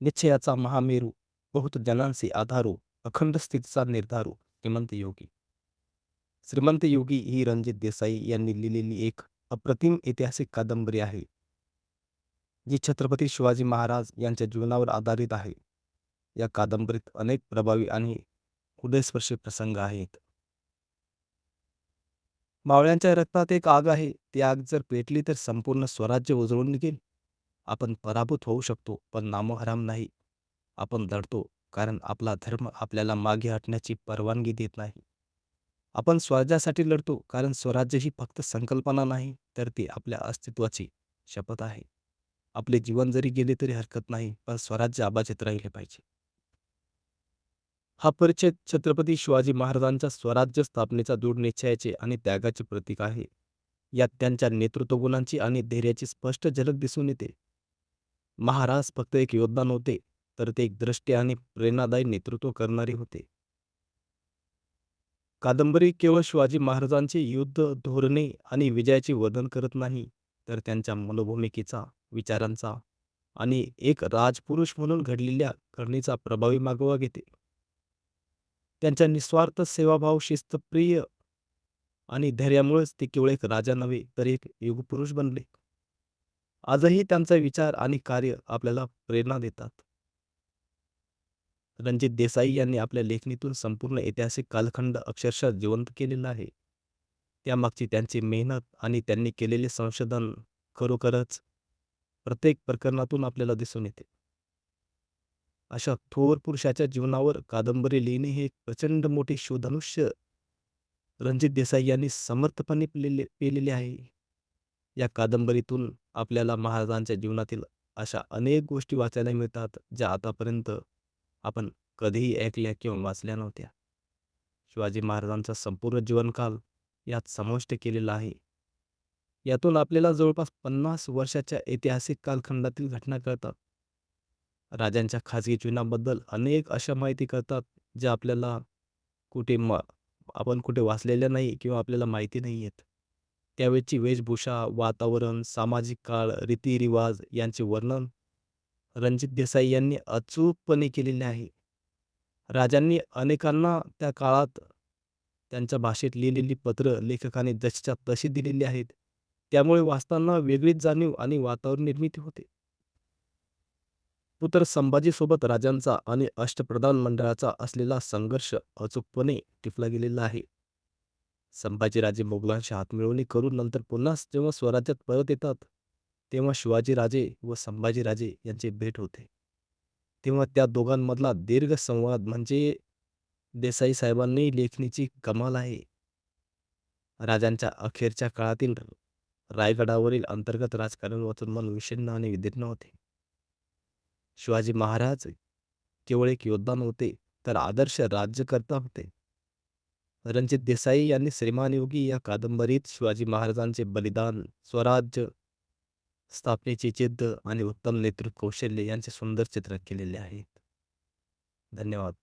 निश्चयाचा महामेरू बहुत जनांसी आधारू अखंड स्थितीचा निर्धारू श्रीमंत योगी. श्रीमंत योगी ही रणजित देसाई यांनी लिहिलेली एक अप्रतिम ऐतिहासिक कादंबरी आहे जी छत्रपती शिवाजी महाराज यांच्या जीवनावर आधारित आहे. या कादंबरीत अनेक प्रभावी आणि हृदयस्पर्शी प्रसंग आहेत. मावळ्यांच्या रक्तात एक आग आहे ती आग जर पेटली तर संपूर्ण स्वराज्य उजळून निघेल. आपण पराभूत होऊ शकतो पण नामोहराम नाही. आपण लढतो कारण आपला धर्म आपल्याला मागे हटण्याची परवानगी देत नाही. आपण स्वराज्यासाठी लढतो कारण स्वराज्य ही फक्त संकल्पना नाही तर ती आपल्या अस्तित्वाची शपथ आहे. आपले जीवन जरी गेले तरी हरकत नाही पण स्वराज्य अबाधित राहिले पाहिजे. हा परिच्छेद छत्रपती शिवाजी महाराजांच्या स्वराज्य स्थापनेचा दृढ निश्चयाचे आणि त्यागाचे प्रतीक आहे. यात त्यांच्या नेतृत्व गुणांची आणि धैर्याची स्पष्ट झलक दिसून येते. महाराज फक्त एक योद्धा नव्हते तर ते एक दृष्टी आणि प्रेरणादायी नेतृत्व करणारे होते. कादंबरी केवळ शिवाजी महाराजांचे युद्ध धोरणे आणि विजयाचे वर्णन करत नाही तर त्यांच्या मनोभूमिकेचा विचारांचा आणि एक राजपुरुष म्हणून घडलेल्या करणीचा प्रभावी मागोवा घेते. त्यांच्या निस्वार्थ सेवाभाव शिस्तप्रिय आणि धैर्यामुळेच ते केवळ एक राजा नव्हे तर एक युगपुरुष बनले. आजही त्यांचा विचार आणि कार्य आपल्याला प्रेरणा देतात. रणजित देसाई यांनी आपल्या लेखणीतून संपूर्ण ऐतिहासिक कालखंड अक्षरशः जिवंत केलेला आहे. त्यामागची त्यांची मेहनत आणि त्यांनी केलेले संशोधन खरोखरच प्रत्येक प्रकरणातून आपल्याला दिसून येते. अशा थोर पुरुषाच्या जीवनावर कादंबरी लिहिणे हे प्रचंड मोठे शोधनुष्य रणजित देसाई यांनी समर्थपणे पेलेले पेलेले आहे. या कादंबरीतून आपल्याला महाराजांच्या जीवनातील अशा अनेक गोष्टी वाचायला मिळतात ज्या आतापर्यंत आपण कधीही ऐकल्या किंवा वाचल्या नव्हत्या. शिवाजी महाराजांचा संपूर्ण जीवनकाल यात समाविष्ट केलेला आहे. यातून आपल्याला जवळपास पन्नास वर्षाच्या ऐतिहासिक कालखंडातील घटना कळतात. राजांच्या खाजगी जीवनाबद्दल अनेक अशा माहिती कळतात ज्या आपल्याला कुठे म आपण कुठे वाचलेल्या नाही किंवा आपल्याला माहिती नाही आहेत. त्यावेळची वेशभूषा वातावरण सामाजिक काळ रीतीरिवाज यांचे वर्णन रणजित देसाई यांनी अचूकपणे केलेले आहे. राजांनी अनेकांना त्या काळात त्यांच्या भाषेत लिहिलेली पत्र लेखकाने जशीच्या तशी दिलेली आहेत. त्यामुळे वाचताना वेगळीच जाणीव आणि वातावरण निर्मिती होते. पुत्र संभाजीसोबत राजांचा आणि अष्टप्रधान मंडळाचा असलेला संघर्ष अचूकपणे टिपला गेलेला आहे. संभाजीराजे मोगलांशी हातमिळवणी करून नंतर पुन्हा जेव्हा स्वराज्यात परत येतात तेव्हा शिवाजीराजे व संभाजीराजे यांची भेट होते. तेव्हा त्या दोघांमधला दीर्घ संवाद म्हणजे देसाई साहेबांनी लेखणीची कमाल आहे. राजांच्या अखेरच्या काळातील रायगडावरील अंतर्गत राजकारण वाचून मन विषण्ण आणि विदीर्ण होते. शिवाजी महाराज केवळ एक योद्धा नव्हते तर आदर्श राज्यकर्ता होते. रणजित देसाई यांनी श्रीमान योगी या कादंबरीत शिवाजी महाराजांचे बलिदान स्वराज्य स्थापनेची जिद्द आणि उत्तम नेतृत्व कौशल्य यांचे सुंदर चित्र केलेले आहेत. धन्यवाद.